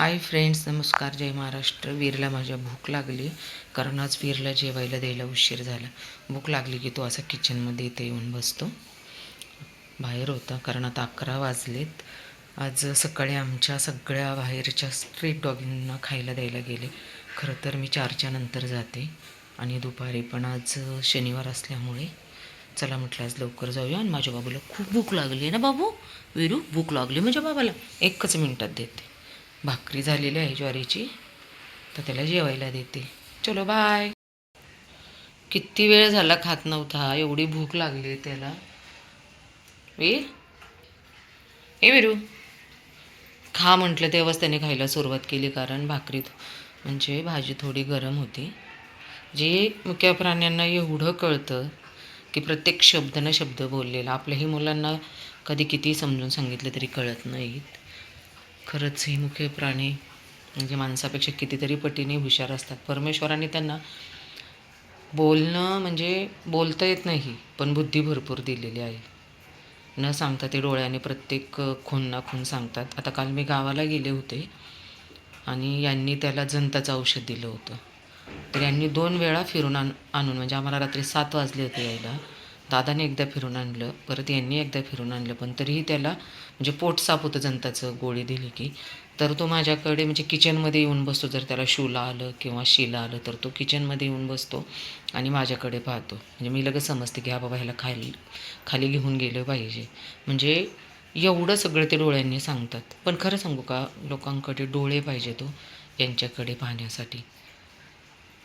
Hi friends नमस्कार. जय महाराष्ट्र. वीरला माझ्या भूक लागली. कारण आज वीरला जेवायला द्यायला उशीर झाला. भूक लागली की तो असा किचनमध्ये इथे येऊन बसतो. बाहेर होता कारण आता अकरा वाजलेत. आज सकाळी आमच्या सगळ्या बाहेरच्या स्ट्रीट डॉगींना खायला द्यायला गेले. खरं तर मी चारच्या नंतर जाते. आणि दुपारी पण आज शनिवार असल्यामुळे चला म्हटलं आज लवकर जाऊया. आणि माझ्या बाबूला खूप भूक लागली आहे ना बाबू? विरू भूक लागली माझ्या बाबाला. एकच मिनटात देते. भाकरी झालेली आहे ज्वारीची. तर त्याला जेवायला देते. चलो बाय किती वेळ झाला खात नव्हता एवढी भूक लागली आहे त्याला. वीर? ए विरू. खा म्हटलं तेव्हाच त्याने खायला सुरुवात केली कारण भाकरीत म्हणजे भाजी थोडी गरम होती. जे मुख्या प्राण्यांना एवढं कळतं की प्रत्येक शब्दनं शब्द बोललेला. आपल्याही मुलांना कधी किती समजून सांगितलं तरी कळत नाहीत. खरंच हे मुख्य प्राणी म्हणजे माणसापेक्षा कितीतरी पटीने हुशार असतात. परमेश्वराने त्यांना बोलणं म्हणजे बोलता येत नाही पण बुद्धी भरपूर दिलेली आहे. न सांगता ते डोळ्याने प्रत्येक खून ना खून सांगतात. आता काल मी गावाला गेले होते आणि यांनी त्याला जंताचं औषध दिलं होतं. तर यांनी दोन वेळा फिरून आण आणून म्हणजे आम्हाला रात्री सात वाजले होते यायला. दादाने एकदा फिरून आणलं परत यांनी एकदा फिरून आणलं पण तरीही त्याला म्हणजे पोट साफ होतं जंताचं गोळी दिली की. तर तो माझ्याकडे म्हणजे किचनमध्ये येऊन बसतो जर त्याला शूला आलं किंवा शीला आलं तर तो किचनमध्ये येऊन बसतो आणि माझ्याकडे पाहतो. म्हणजे मी लगेच समजते की हा बाबा ह्याला खाली खाली घेऊन गेलं पाहिजे. म्हणजे एवढं सगळं ते डोळ्यांनी सांगतात. पण खरं सांगू का लोकांकडे डोळे पाहिजे तो यांच्याकडे पाहण्यासाठी.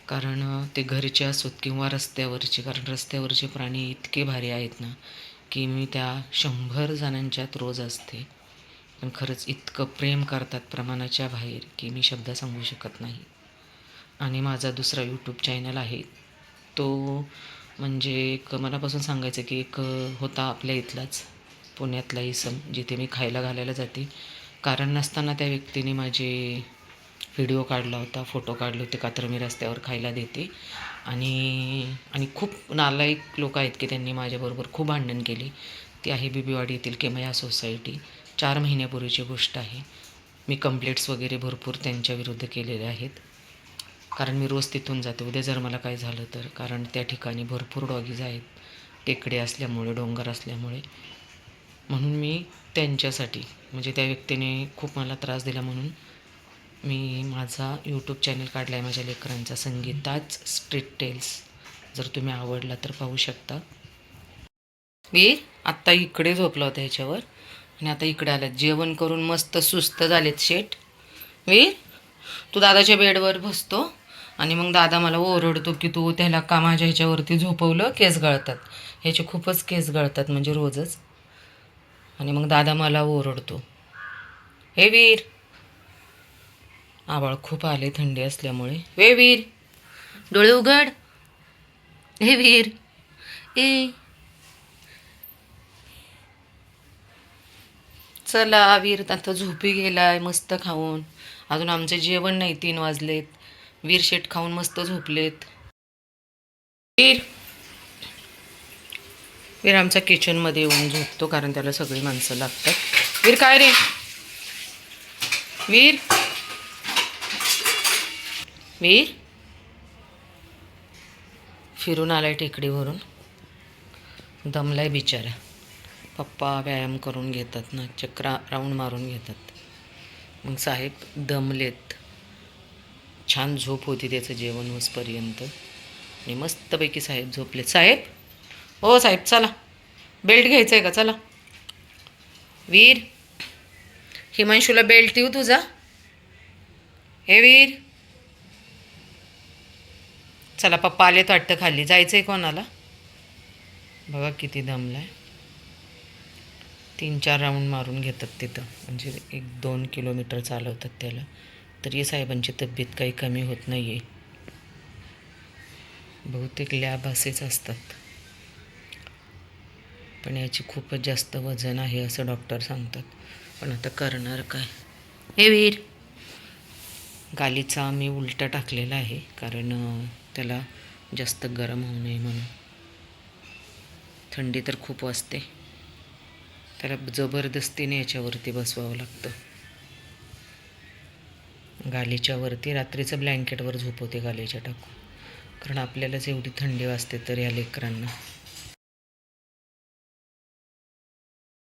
कारण ते घरचे असोत किंवा रस्त्यावरचे कारण रस्त्यावरचे प्राणी इतके भारी आहेत ना की मी त्या शंभर जणांच्यात रोज असते. पण खरंच इतकं प्रेम करतात प्रमाणाच्या बाहेर की मी शब्द सांगू शकत नाही. आणि माझा दुसरा यूट्यूब चॅनल आहे. तो म्हणजे एक मनापासून सांगायचं की एक होता आपल्या इथलाच पुण्यातला इसम जिथे मी खायला घालायला जाते. कारण नसताना त्या व्यक्तीने माझे व्हिडिओ काढला होता फोटो काढले होते कात्र मी रस्त्यावर खायला देते. आणि आणि खूप नालायक लोक आहेत की त्यांनी माझ्याबरोबर खूप भांडण केली. ती आहे बिबीवाडी येथील केमया सोसायटी. चार महिन्यापूर्वीची गोष्ट आहे. मी कंप्लेंट्स वगैरे भरपूर त्यांच्या विरुद्ध केलेल्या आहेत. कारण मी रोज तिथून जाते. उद्या जर मला काय झालं तर. कारण त्या ठिकाणी भरपूर डॉगीज आहेत. टेकडे असल्यामुळे डोंगर असल्यामुळे. म्हणून मी त्यांच्यासाठी म्हणजे त्या व्यक्तीने खूप मला त्रास दिला म्हणून मी माझा यूट्यूब चॅनल काढला आहे माझ्या लेकरांचा संगीताच स्ट्रीट टेल्स जर तुम्ही आवडला तर पाहू शकता. मी आत्ता इकडे झोपला होता ह्याच्यावर आणि आता इकडे आलं जेवण करून मस्त सुस्त झालेत शेट वीर तू दादाच्या बेडवर बसतो आणि मग दादा मला ओरडतो की तू त्याला का माझ्या ह्याच्यावरती झोपवलं? केस गळतात. ह्याचे खूपच केस गळतात म्हणजे रोजच. आणि मग दादा मला ओरडतो. हे वीर आबाळ खूप आले थंडी असल्यामुळे. वे वीर! डोळे उघड. हे वीर! ए. चला वीर आता झोपी गेलाय मस्त खाऊन. अजून आमचं जेवण नाही तीन वाजलेत. वीर शेट खाऊन मस्त झोपलेत. वीर! वीर आमच्या किचनमध्ये येऊन झोपतो कारण त्याला सगळी माणसं लागतात. वीर काय रे? वीर! वीर फिरून आलाय टेकडीवरून. दमलाय बिचारा. पप्पा व्यायाम करून घेतात ना चक्रा राऊंड मारून घेतात. मग साहेब दमलेत. छान झोप होती त्याचं जेवण होसपर्यंत आणि मस्तपैकी साहेब झोपलेत. साहेब? हो साहेब चला. बेल्ट घ्यायचं आहे का? चला. वीर हिमांशूला बेल्ट देऊ तुझा. हे वीर. चला पप्पा आलेत वाटतं खाली. जायचं आहे कोणाला? बघा किती दमला आहे तीन चार राऊंड मारून घेतात तिथं. म्हणजे एक दोन किलोमीटर चालवतात त्याला. तरी साहेबांची तब्येत काही कमी होत नाही आहे बहुतेक लॅब असेच असतात. पण याची खूपच जास्त वजन आहे असं डॉक्टर सांगतात. पण आता करणार काय? हे वीर! गालीचा मी उलटा टाकलेला आहे. कारण त्याला जास्त गरम होऊ नये म्हणून. थंडी तर खूप वाजते त्याला जबरदस्तीने याच्यावरती बसवावं लागतं. गालीच्या वरती रात्रीचं ब्लँकेटवर झोपवते गालीच्या टाकून. कारण आपल्यालाच एवढी थंडी वाजते तर या लेकरांना.